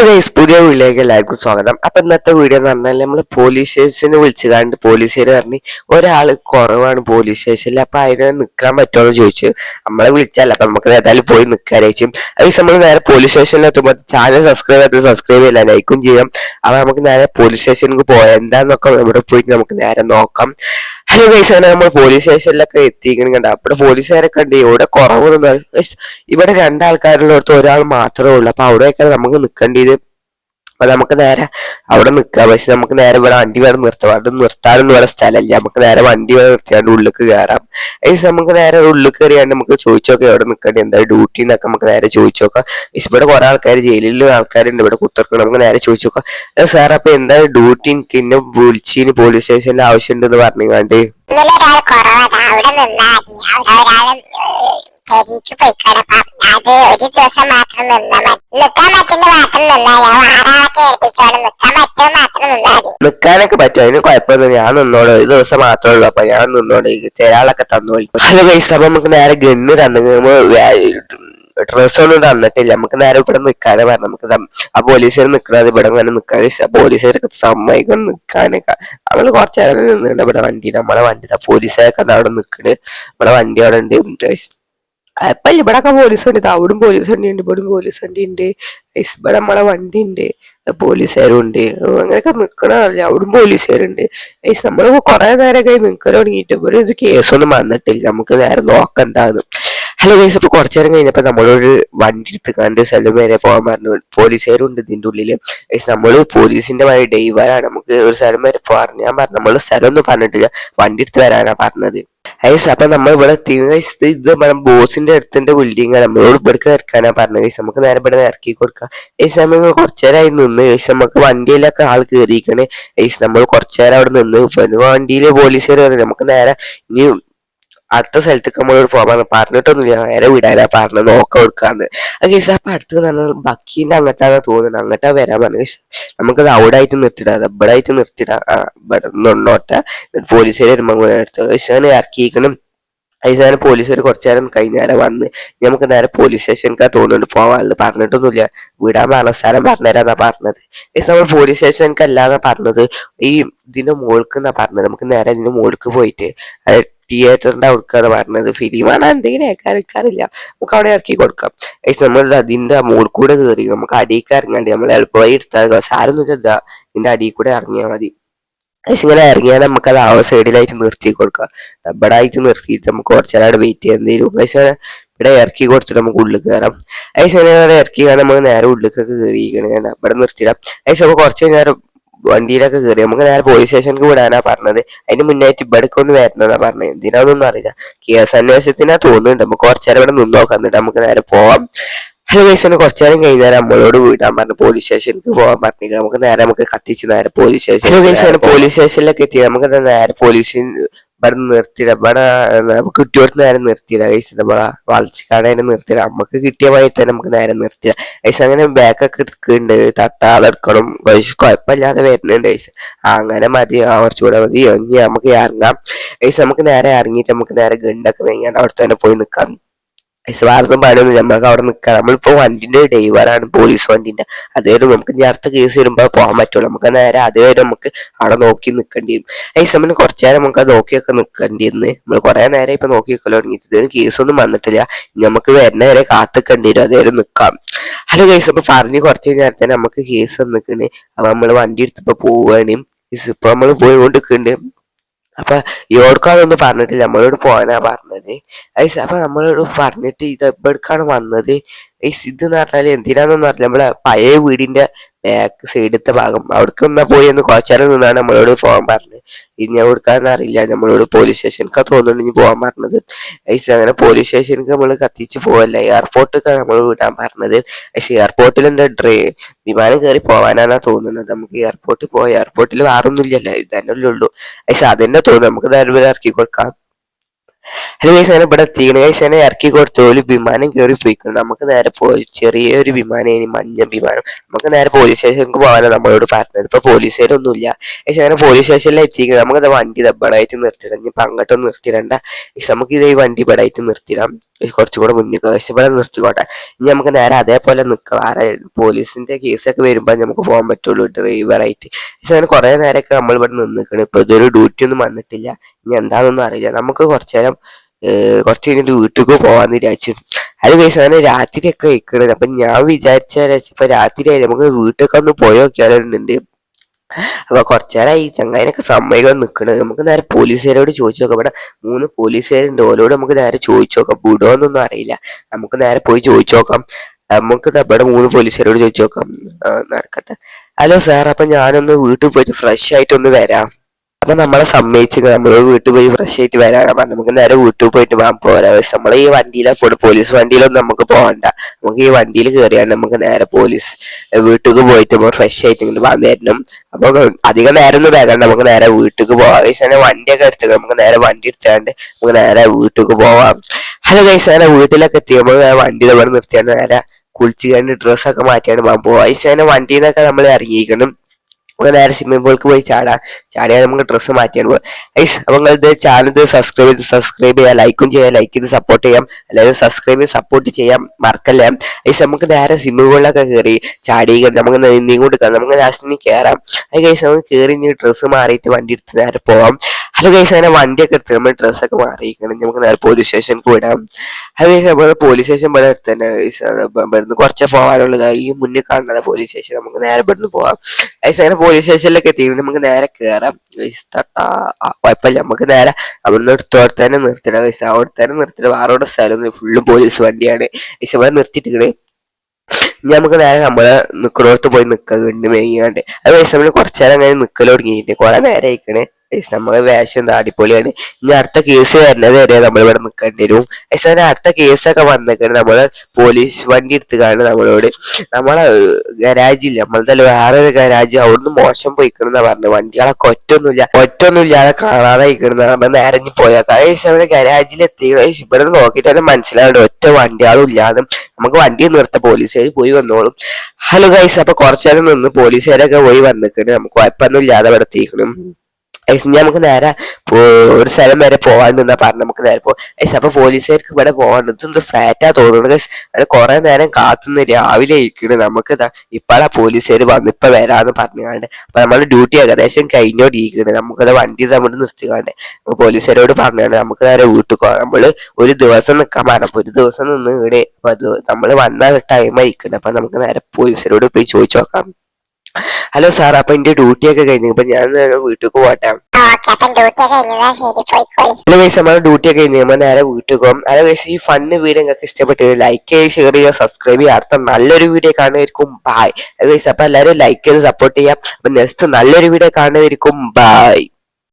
Hello guys പുതിയ വീഡിയോയിലേക്ക് എല്ലാവർക്കും സ്വാഗതം. അപ്പൊ ഇന്നത്തെ വീഡിയോ എന്ന് പറഞ്ഞാൽ നമ്മൾ പോലീസ് സ്റ്റേഷന് വിളിച്ചതാണ്ട് പോലീസുകാർ പറഞ്ഞു ഒരാൾ കുറവാണ് പോലീസ് സ്റ്റേഷനിൽ അപ്പൊ അതിന് നിൽക്കാൻ പറ്റുമോ എന്ന് ചോദിച്ചു. നമ്മളെ വിളിച്ചല്ല അപ്പൊ നമുക്ക് ഏതായാലും പോയി നിൽക്കാൻ ചോദിച്ചു അത് നമ്മൾ നേരെ പോലീസ് സ്റ്റേഷനിൽ എത്തുമ്പോൾ ചാനൽ സബ്സ്ക്രൈബ് ചെയ്ത് സബ്സ്ക്രൈബ് ചെയ്യില്ല ലൈക്കും ചെയ്യാം. അപ്പൊ നമുക്ക് നേരെ പോലീസ് സ്റ്റേഷനിൽ പോയാൽ എന്താന്നൊക്കെ ഇവിടെ പോയിട്ട് നമുക്ക് നേരെ നോക്കാം. ഹലോ ഗൈസ് അങ്ങനെ നമ്മൾ പോലീസ് സ്റ്റേഷനിലൊക്കെ എത്തിക്കണം കണ്ട? അവിടെ പോലീസുകാരെ കണ്ട് ഇവിടെ കുറവ് ഇവിടെ രണ്ടാൾക്കാരുള്ളടത്ത് ഒരാൾ മാത്രമേ ഉള്ളൂ. അപ്പൊ അവിടെയൊക്കെ നമുക്ക് നിൽക്കേണ്ടത് അപ്പൊ നമുക്ക് നേരെ അവിടെ നിൽക്കാം പക്ഷെ നമുക്ക് നേരെ ഇവിടെ വണ്ടി വേണം നിർത്താം അവിടെ നിർത്താനൊന്നും വേറെ സ്ഥലമില്ല. നമുക്ക് നേരെ വണ്ടി വേണം നിർത്തിയാണ്ട് ഉള്ളിലേക്ക് കയറാം ഗയ്സ് നമുക്ക് നേരെ ഉള്ളിൽ കയറിയാണ്ട് നമുക്ക് ചോദിച്ചോക്കാം എവിടെ നിൽക്കേണ്ടി എന്താ ഡ്യൂട്ടി എന്നൊക്കെ നമുക്ക് നേരെ ചോദിച്ചോക്കാം. പക്ഷെ ഇവിടെ കുറെ ആൾക്കാർ ജയിലിലും ആൾക്കാരുണ്ട് ഇവിടെ കുത്തർക്ക് നമുക്ക് നേരെ ചോദിച്ചോക്കാം. സാർ അപ്പൊ എന്താ ഡ്യൂട്ടി എനിക്ക് ഇന്നെ വിളിച്ചിന് പോലീസ് സ്റ്റേഷനിൽ ആവശ്യമുണ്ടെന്ന് ഒരാൾ കുറവാണ് അവിടെ അവിടെ പെരീക്ക് പോയിക്കിടക്കാം അത് ഒരു ദിവസം മാത്രം നിന്നാ മതി. നിക്കാൻ പറ്റുന്ന മാത്രം നിന്നാ ആറാളൊക്കെ ഏൽപ്പിച്ചോണ്ട് നിക്കാൻ പറ്റുമോ മാത്രം നിന്നാ മതി. നിൽക്കാനൊക്കെ പറ്റും. അതിന് കുഴപ്പമൊന്നും ഞാൻ നിന്നോളൂ. ഒരു ദിവസം മാത്രമേ ഉള്ളൂ. അപ്പൊ ഞാൻ നിന്നോളൂ. തരാളൊക്കെ തന്നോളി ഹലോ ഗൈസ് അപ്പൊ നമുക്ക് നേരെ ഗണ്ണ് തന്നു. ഡ്രസ് ഒന്നും തന്നിട്ടില്ല. നമുക്ക് നേരെ ഇവിടെ നിൽക്കാനേ പറഞ്ഞു നമുക്ക് ആ പോലീസുകാർ നിൽക്കുന്നത് ഇവിടെ അങ്ങനെ നിൽക്കാൻ പോലീസുകാരൊക്കെ സമ്മതിക്കണം നിൽക്കാനൊക്കെ നമ്മൾ കുറച്ച് നേരം ഇവിടെ വണ്ടി. നമ്മളെ വണ്ടി പോലീസുകാരൊക്കെ അവിടെ നിൽക്കണ് നമ്മുടെ വണ്ടി അവിടെ ഉണ്ട്. അപ്പൊ ഇവിടൊക്കെ പോലീസ് ഉണ്ട് അവിടും പോലീസ് വണ്ടി ഉണ്ട് ഇവിടും പോലീസ് വണ്ടി ഉണ്ട് ഇവിടെ നമ്മളെ വണ്ടി ഉണ്ട് പോലീസുകാരും ഉണ്ട് അങ്ങനെയൊക്കെ നിക്കണല്ലേ അവിടും പോലീസുകാരുണ്ട്. ഗൈസ് നമ്മൾ കുറെ നേരമൊക്കെ നിൽക്കാൻ തുടങ്ങിയിട്ട് ഇവിടെ ഇത് കേസൊന്നും വന്നിട്ടില്ല. നമുക്ക് നേരെ നോക്കണ്ടാന്ന്. ഹലോ ഗൈസ് ഇപ്പൊ കുറച്ചു നേരം കഴിഞ്ഞപ്പോ നമ്മളൊരു വണ്ടി എടുത്തുകാണ്ട് സ്ഥലം വരെ പോകാൻ പറഞ്ഞു. പോലീസുകാരും ഉണ്ട് ഇതിന്റെ ഉള്ളിൽ. ഗൈസ് നമ്മൾ പോലീസിന്റെ വഴി ഡൈവറാണ്. നമുക്ക് ഒരു സ്ഥലം വരെ പറഞ്ഞു. ഞാൻ പറഞ്ഞു നമ്മൾ സ്ഥലം ഒന്നും പറഞ്ഞിട്ടില്ല. വണ്ടി എടുത്ത് വരാനാ പറഞ്ഞത്. ഗൈസ് അപ്പൊ നമ്മൾ ഇവിടെ എത്തിയത് ഗൈസ് ഇത് നമ്മുടെ ബോസിന്റെ അടുത്തിന്റെ ബിൽഡിംഗ് ആണ്. നമ്മളോട് ഇവിടേക്ക് ഇറക്കാനാ പറഞ്ഞത്. ഗൈസ് നമുക്ക് നേരെ ഇവിടെ ഇറക്കി കൊടുക്കാം. ഗൈസ് നമ്മൾ കുറച്ചു നേരമായി നിന്ന്. ഗൈസ് നമുക്ക് വണ്ടിയിലൊക്കെ ആൾ കയറിയിരിക്കണേ ഗൈസ് നമ്മൾ കുറച്ചു നേരം അവിടെ നിന്ന് വണ്ടിയിൽ പോലീസ് പോലീസുകാർ പറഞ്ഞു നമുക്ക് നേരെ ഇനി അടുത്ത സ്ഥലത്തേക്ക് നമ്മളോട് പോകാൻ പറഞ്ഞിട്ടൊന്നുമില്ല. നേരെ വിടാനാ പറഞ്ഞു നോക്ക കൊടുക്കാന്ന്. ഗൈസ് അപ്പൊ അടുത്ത് പറഞ്ഞാൽ ബക്കീന്റെ അങ്ങട്ടാണ് തോന്നുന്നത്. അങ്ങട്ടാ വരാൻ പറഞ്ഞു ഗൈസ് നമുക്കത് അവിടെ ആയിട്ട് നിർത്തിടാം. ഇവിടെ ആയിട്ട് നിർത്തിടാം. ആ ഇവിടെ നിന്നോട്ടെ. പോലീസുകാർ വരുമ്പോൾ അടുത്ത് ഗൈസ് അങ്ങനെ ഇറക്കിയിരിക്കണം. ഐസാന പോലീസുകാർ കുറച്ചു നേരം കഴിഞ്ഞാൽ വന്ന് നമുക്ക് നേരെ പോലീസ് സ്റ്റേഷനിക്കാ തോന്നുന്നുണ്ട്. പോവാനുള്ളത് പറഞ്ഞിട്ടൊന്നുമില്ല. വിടാൻ പറഞ്ഞ സ്ഥലം പറഞ്ഞുതരാന്നാ പറഞ്ഞത്. നമ്മൾ പോലീസ് സ്റ്റേഷനിക്ക് അല്ലാതെ പറഞ്ഞത്. ഈ ഇതിന്റെ മോൾക്ക് എന്നാ പറഞ്ഞത്? നമുക്ക് നേരെ ഇതിന്റെ മോൾക്ക് പോയിട്ട്. തിയേറ്ററിന്റെ അവിടുക്കാണ് പറഞ്ഞത്. ഫിലിമാണ് എന്തെങ്കിലും കേൾക്കാറില്ല നമുക്ക് അവിടെ ഇറക്കി കൊടുക്കാം. നമ്മൾ അതിന്റെ മുകളിൽ കൂടെ കയറി നമുക്ക് അടിയിലേക്ക് ഇറങ്ങാണ്ട് നമ്മൾ എളുപ്പമായി എടുത്താൽ സാരൊന്നും ഇല്ല ഇതിന്റെ അടിയിൽ കൂടെ ഇറങ്ങിയാൽ മതി. പക്ഷെ ഇങ്ങനെ ഇറങ്ങിയാൽ നമുക്ക് അത് ആ സൈഡിലായിട്ട് നിർത്തി കൊടുക്കാം. ഇവിടെ ആയിട്ട് നിർത്തിയിട്ട് നമുക്ക് കുറച്ച് നേരം വെയിറ്റ് ചെയ്യാൻ തരും. ഐസ് ഇവിടെ ഇറക്കി കൊടുത്തിട്ട് നമുക്ക് ഉള്ളിൽ കയറാം. അതിന് ഇറക്കി കാണാൻ നമ്മൾ നേരെ ഉള്ളിലേക്കൊക്കെ കയറിയിരിക്കണം ഇവിടെ നിർത്തിയിടാം. അതിന് കുറച്ച് നേരം വണ്ടിയിലൊക്കെ കയറി നമുക്ക് നേരെ പോലീസ് സ്റ്റേഷനിലേക്ക് വിടാനാ പറഞ്ഞത്. അതിന് മുന്നായിട്ട് ഇവിടേക്ക് ഒന്ന് വരണമെന്നാ പറഞ്ഞത്. എന്തിനാണെന്നൊന്നും അറിയില്ല. കേസ് അന്വേഷണത്തിനാ തോന്നുന്നുണ്ട്. നമുക്ക് കുറച്ചേരം ഇവിടെ നിന്ന് നോക്കാം. എന്നിട്ട് നമുക്ക് നേരെ പോവാം. ഹലോ ഗൈസ് കുറച്ചു നേരം കഴിഞ്ഞാൽ നമ്മളോട് വിടാൻ പറഞ്ഞു പോലീസ് സ്റ്റേഷനിലേക്ക് പോകാൻ പറഞ്ഞില്ല. നമുക്ക് നേരെ നമുക്ക് കത്തിച്ച് നേരെ police station hello guys police സ്റ്റേഷനിലൊക്കെ എത്തി. നമുക്ക് നേരെ പോലീസിൽ ഇവിടെ നിർത്തിയിട ഇവിടെ നമുക്ക് കിട്ടിയവർക്ക് നേരെ നിർത്തിയിട ഐസ് നമ്മളെ വളച്ചിക്കാടേനെ നിർത്തിയിട നമുക്ക് കിട്ടിയ വഴി തന്നെ നമുക്ക് നേരെ നിർത്തിയിട ഐസ് അങ്ങനെ ബാക്കൊക്കെ എടുക്കുന്നുണ്ട്. തട്ടാളെടുക്കണം ഗൈസ് കുഴപ്പമില്ലാതെ വരുന്നുണ്ട് ഐസ് അങ്ങനെ മതി. കുറച്ചുകൂടെ മതി. ഇനി നമുക്ക് ഇറങ്ങാം. ഐസ് നമുക്ക് നേരെ ഇറങ്ങിയിട്ട് നമുക്ക് നേരെ ഗണ്ടൊക്കെ വാങ്ങിയാണ്ട് അവിടെ തന്നെ പോയി നിൽക്കാം. സ്വാർത്ഥം പണിയൊന്നും നമുക്ക് അവിടെ നിൽക്കാം നമ്മളിപ്പോ വണ്ടിന്റെ ഡ്രൈവറാണ് പോലീസ് വണ്ടിന്റെ. അതുവരെ നമുക്ക് ഇനി അടുത്ത കേസ് വരുമ്പോ പോകാൻ പറ്റുള്ളൂ. നമുക്ക് നേരെ അതുവരെ നമുക്ക് അവിടെ നോക്കി നിൽക്കേണ്ടി വരും. ഈ സമയം കുറച്ചു നേരം നമുക്ക് നോക്കിയൊക്കെ നിൽക്കേണ്ടി വന്ന്. നമ്മൾ കുറെ നേരം ഇപ്പൊ നോക്കി നിൽക്കൽ തുടങ്ങിയിട്ട് ഇതിന് കേസൊന്നും വന്നിട്ടില്ല. നമുക്ക് വരുന്ന വരെ കാത്തിക്കേണ്ടി വരും. അതുവരെ നിൽക്കാം ഹലോ കേസ് അപ്പൊ പറഞ്ഞ് കുറച്ച് നേരത്തെ നമുക്ക് കേസ് വന്നിക്കണ്. അപ്പൊ നമ്മൾ വണ്ടി എടുത്തപ്പോ പോവാണ്. ഇപ്പൊ നമ്മൾ പോയിക്കൊണ്ടിരിക്കുന്നുണ്ട് അപ്പൊ ഇവിടേക്കാന്നൊന്നും പറഞ്ഞിട്ടില്ല നമ്മളോട് പോകാനാ പറഞ്ഞത്. ഐസ് അപ്പൊ നമ്മളോട് പറഞ്ഞിട്ട് ഇത് എവിടേക്കാണ് വന്നത്? ഐസ് ഇത് എന്ന് പറഞ്ഞാൽ എന്തിനാണെന്ന് അറിയില്ല നമ്മളെ പഴയ വീടിന്റെ ബാക്ക് സൈഡത്തെ ഭാഗം അവിടേക്ക് ഒന്നാ പോയി ഒന്ന് കുറച്ചേരം നിന്നാണ് നമ്മളോട് പോകാൻ പറഞ്ഞത്. ഇനി എവിടേക്കാന്ന് അറിയില്ല. നമ്മളോട് പോലീസ് സ്റ്റേഷനിക്കാ തോന്നുന്നുണ്ട് ഇനി പോകാൻ പറഞ്ഞത്. ഐസ് അങ്ങനെ പോലീസ് സ്റ്റേഷനിക്ക് നമ്മൾ കത്തിച്ച് പോവല്ല? എയർപോർട്ടിലേക്കാണ് നമ്മൾ വിടാൻ പറഞ്ഞത്. ഐസ് എയർപോർട്ടിൽ എന്താ ട്രെയിൻ വിമാനം കയറി പോവാനാണ് തോന്നുന്നത്? നമുക്ക് എയർപോർട്ടിൽ പോയി. എയർപോർട്ടിൽ വേറൊന്നും ഇല്ലല്ലോ ഇത് തന്നെ ഉള്ളൂ. ഐസ് അതന്നെ തോന്നുന്നു. നമുക്ക് നേരം ഇറക്കി കൊടുക്കാം. ഹലോ ഗൈസ് ഞാൻ ഇവിടെ എത്തിക്കണം. ഗൈസ് എന്നെ ഇറക്കി കൊടുത്ത ഒരു വിമാനം കയറി പോയിക്കണം. നമുക്ക് നേരെ പോയി ചെറിയൊരു വിമാനം ഇനി മഞ്ഞ വിമാനം. നമുക്ക് നേരെ പോലീസ് സ്റ്റേഷനിലേക്ക് പോകാനാണ് നമ്മളോട് പറഞ്ഞത്. ഇപ്പൊ പോലീസുകാരൊന്നുമില്ല ഗൈസ് അങ്ങനെ പോലീസ് സ്റ്റേഷനിൽ എത്തിക്കണം. നമുക്ക് വണ്ടി ദബ്ബടായിട്ട് നിർത്തിയിടാം. ഇപ്പൊ അങ്ങോട്ടൊന്നും നിർത്തിയിടണ്ട. ഗൈസ് നമുക്ക് ഇതേ വണ്ടി ഇവിടായിട്ട് നിർത്തിടാം കുറച്ചുകൂടെ കുറച്ചും കൂടെ മുന്നിൽ ഗൈസ് നിർത്തിക്കോട്ടെ. ഇനി നമുക്ക് നേരെ അതേപോലെ നിൽക്കാം പോലീസിന്റെ കേസൊക്കെ വരുമ്പോൾ നമുക്ക് പോകാൻ പറ്റുള്ളൂ. ഡ്രൈവറായിട്ട് ഗൈസ് അങ്ങനെ കുറെ നേരമൊക്കെ നമ്മൾ ഇവിടെ നിന്നിക്കണം. ഇപ്പൊ ഇതൊരു ഡ്യൂട്ടി ഒന്നും വന്നിട്ടില്ല. ഇനി എന്താണെന്നൊന്നും അറിയില്ല. നമുക്ക് കുറച്ചു നേരം കുറച്ച് കഴിഞ്ഞിട്ട് വീട്ടിലേക്ക് പോകാമെന്ന് വിചാരിച്ചു. അത് കഴിച്ച് അങ്ങനെ രാത്രിയൊക്കെ വെക്കണത് അപ്പൊ ഞാൻ വിചാരിച്ചാൽ ഇപ്പൊ രാത്രി ആയി നമുക്ക് വീട്ടിലൊക്കെ ഒന്ന് പോയി നോക്കിയാലുണ്ട് അപ്പൊ കുറച്ചേരായി. ചങ്ങായിനൊക്കെ സമ്മതിക്കാൻ നിക്കണത് നമുക്ക് നേരെ പോലീസുകാരോട് ചോദിച്ചു നോക്കാം. ഇവിടെ മൂന്ന് പോലീസുകാരുണ്ട്. ഓരോട് നമുക്ക് നേരെ ചോദിച്ചു നോക്കാം. വിടുമോന്നൊന്നും അറിയില്ല. നമുക്ക് നേരെ പോയി ചോദിച്ചു നോക്കാം. നമുക്ക് ഇവിടെ മൂന്ന് പോലീസുകാരോട് ചോദിച്ചു നോക്കാം. നടക്കട്ടെ. ഹലോ സാർ അപ്പൊ ഞാനൊന്ന് വീട്ടിൽ പോയിട്ട് ഫ്രഷ് ആയിട്ടൊന്ന് വരാം. അപ്പൊ നമ്മളെ സമ്മതിച്ച് നമ്മൾ വീട്ടിൽ പോയി ഫ്രഷ് ആയിട്ട് വരാൻ പറഞ്ഞു നമുക്ക് നേരെ വീട്ടിൽ പോയിട്ട് പോകാൻ പോരാ. പക്ഷെ നമ്മളെ ഈ വണ്ടിയിലെ പോയിട്ട് പോലീസ് വണ്ടിയിലൊന്നും നമുക്ക് പോകണ്ട. നമുക്ക് ഈ വണ്ടിയിൽ കയറിയാണ് നമുക്ക് നേരെ പോലീസ് വീട്ടിൽ പോയിട്ട് നമ്മൾ ഫ്രഷ് ആയിട്ട് ഇങ്ങനെ വാൻ വരണം അപ്പൊ അധികം നേരം ഒന്നും വേഗം നമുക്ക് നേരെ വീട്ടിൽ പോവാം. ഗൈസ് വണ്ടിയൊക്കെ എടുത്ത് നമുക്ക് നേരെ വണ്ടി എടുത്താണ്ട് നമുക്ക് നേരെ വീട്ടിൽ പോവാം. ഹലോ ഗൈസ് അങ്ങനെ വീട്ടിലൊക്കെ എത്തിയപ്പോൾ നമ്മൾ വണ്ടി നമ്മൾ നിർത്തിയാണ്ട് നേരെ കുളിച്ച് കഴിഞ്ഞ് ഡ്രസ്സൊക്കെ മാറ്റിയാണ് പോകാം ഗൈസ് അങ്ങനെ വണ്ടിയിൽ നിന്നൊക്കെ നമ്മൾ ഇറങ്ങിയിരിക്കണം. നമുക്ക് നേരെ സ്വിമ്മിംഗ് പൂൾക്ക് പോയി ചാടാം. ചാടിയാൽ നമുക്ക് ഡ്രസ്സ് മാറ്റിയാൽ പോകാം ഐസ് അപ്പം ഇത് ചാനൽ സബ്സ്ക്രൈബ് ചെയ്ത് സബ്സ്ക്രൈബ് ചെയ്യാം. ലൈക്കും ചെയ്യാം. ലൈക്ക് ചെയ്ത് സപ്പോർട്ട് ചെയ്യാം. അല്ലെങ്കിൽ സബ്സ്ക്രൈബ് ചെയ്ത് സപ്പോർട്ട് ചെയ്യാം മറക്കല്ലേ? ഐസ് നമുക്ക് നേരെ സ്വിമ്മിംഗ് പൂളിലൊക്കെ കയറി ചാടി നമുക്ക് നീ കൊടുക്കാം നമുക്ക് ലാസ്റ്റിന് കയറാം അത് കഴിച്ച് നമുക്ക് കയറി ഇനി ഡ്രസ്സ് മാറിയിട്ട് വണ്ടി എടുത്ത് നേരെ പോവാം. അത് അങ്ങനെ വണ്ടിയൊക്കെ എടുത്ത് നമ്മൾ ഡ്രസ്സൊക്കെ മാറിയിരിക്കണം. നമുക്ക് നേരെ പോലീസ് സ്റ്റേഷനിൽ വിടാം. അത് നമ്മൾ പോലീസ് സ്റ്റേഷൻ ഇവിടെ അടുത്ത് തന്നെ ഇവിടുന്ന് കുറച്ച് പോകാനുള്ളത് ഈ മുന്നിൽ കാണുന്നത് പോലീസ് സ്റ്റേഷൻ നമുക്ക് നേരെ ഇവിടുന്ന് പോവാം ഗൈസ് അങ്ങനെ പോലീസ് സ്റ്റേഷനിലൊക്കെ എത്തി നമുക്ക് നേരെ കയറാം തട്ടാ കുഴപ്പമില്ല. നമുക്ക് നേരെ അവിടുന്ന് എടുത്തോടെ തന്നെ നിർത്തണം. ഗൈസ് അവിടെ തന്നെ നിർത്തണം അവിടെ സ്ഥലം ഫുള്ള് പോലീസ് വണ്ടിയാണ്. ഗൈസ് ഇവിടെ നിർത്തിയിട്ടിക്കണേ ഇനി നമുക്ക് നേരെ നമ്മൾ നിക്കണോടത്ത് പോയി നിൽക്കുക കണ്ട് മേയാണ്ട് അത് ഗൈസ് നമ്മൾ കുറച്ചേരം അങ്ങനെ നിക്കൽ തുടങ്ങിയിട്ട് കുറെ നേരം ആയിക്കണേ നമ്മളെ വേഷം എന്താ അടിപൊളിയാണ് ഇനി അടുത്ത കേസ് വരുന്നത് വരെ നമ്മൾ ഇവിടെ നിൽക്കേണ്ടി വരും അതിന് അടുത്ത കേസൊക്കെ വന്നിട്ടുണ്ട് നമ്മളെ പോലീസ് വണ്ടി എടുത്ത് കാണും നമ്മളോട്. നമ്മളെ ഗരാജില്ല നമ്മളത്തെ വേറൊരു ഗരാജ് അവിടുന്ന് മോശം പോയിക്കണെന്നാ പറഞ്ഞു വണ്ടികളൊക്കെ ഒറ്റൊന്നുമില്ല. ഒറ്റൊന്നുമില്ലാതെ കാണാതെ ഇരിക്കണെന്ന് നമ്മൾ നേരഞ്ഞു പോയാൽ നമ്മുടെ ഗരാജിൽ എത്തി ഇവിടെ ഇവിടെ നോക്കിയിട്ട് തന്നെ മനസ്സിലാവുന്നുണ്ട് ഒറ്റ വണ്ടികളും ഇല്ലാതെ നമുക്ക് വണ്ടി നിർത്ത. പോലീസുകാർ പോയി വന്നോളും. ഹലോ ഗൈസ് അപ്പൊ കുറച്ചേരം നിന്ന് പോലീസുകാരൊക്കെ പോയി വന്നിട്ടുണ്ട് നമുക്ക് കുഴപ്പമൊന്നും ഇല്ലാതെ ഇവിടെ എത്തിക്കണം ഗൈസ് ഇനി നമുക്ക് നേരെ ഒരു സ്ഥലം വരെ പോവാൻ നിന്നാ പറഞ്ഞു നമുക്ക് നേരെ പോ ഐസ് അപ്പൊ പോലീസുകാർക്ക് ഇവിടെ പോകാൻ ഇതെന്ത് ഫ്ലാറ്റാ തോന്നുന്നു. ഗൈസ് അത് കുറെ നേരം കാത്തുനിന്ന് രാവിലെ ഇരിക്കണ് നമുക്ക് ഇപ്പഴാ പോലീസുകാർ വന്ന് ഇപ്പൊ വരാന്ന് പറഞ്ഞുകൊണ്ട്. അപ്പൊ നമ്മുടെ ഡ്യൂട്ടി ഏകദേശം കഴിഞ്ഞോണ്ടിരിക്കണ്. നമുക്കത് വണ്ടി നമ്മൾ നിർത്തിക്കാണ്ട് പോലീസുകാരോട് പറഞ്ഞാണ് നമുക്ക് നേരെ വീട്ടിൽ പോകാം നമ്മൾ ഒരു ദിവസം നിൽക്കാൻ പറഞ്ഞു. ഒരു ദിവസം നിന്ന് ഇവിടെ അത് നമ്മൾ വന്ന ടൈം ആയിരിക്കണം. അപ്പൊ നമുക്ക് നേരെ പോലീസുകാരോട് പോയി ചോദിച്ചു നോക്കാം. ഹലോ സാർ അപ്പൊ എന്റെ ഡ്യൂട്ടി ഒക്കെ കഴിഞ്ഞു. അപ്പൊ ഞാൻ വീട്ടിലേക്ക് പോട്ടെ. ഹലോ ഗൈസ് നമ്മുടെ ഡ്യൂട്ടി ഒക്കെ കഴിഞ്ഞു. നമ്മൾ നേരെ വീട്ടിൽ പോകും ഹലോ ഗൈസ് ഈ ഫണ്ണ് വീഡിയോ നിങ്ങൾക്ക് ഇഷ്ടപ്പെട്ടു ലൈക്ക് ചെയ്യുക ഷെയർ ചെയ്യുക സബ്സ്ക്രൈബ് ചെയ്യുക. അടുത്ത നല്ലൊരു വീഡിയോ കാണുമായിരിക്കും ബായ് ഗൈസ് അപ്പൊ എല്ലാവരും ലൈക്ക് ചെയ്ത് സപ്പോർട്ട് ചെയ്യാം അപ്പൊ നെക്സ്റ്റ് നല്ലൊരു വീഡിയോ കാണുമായിരിക്കും ബായ്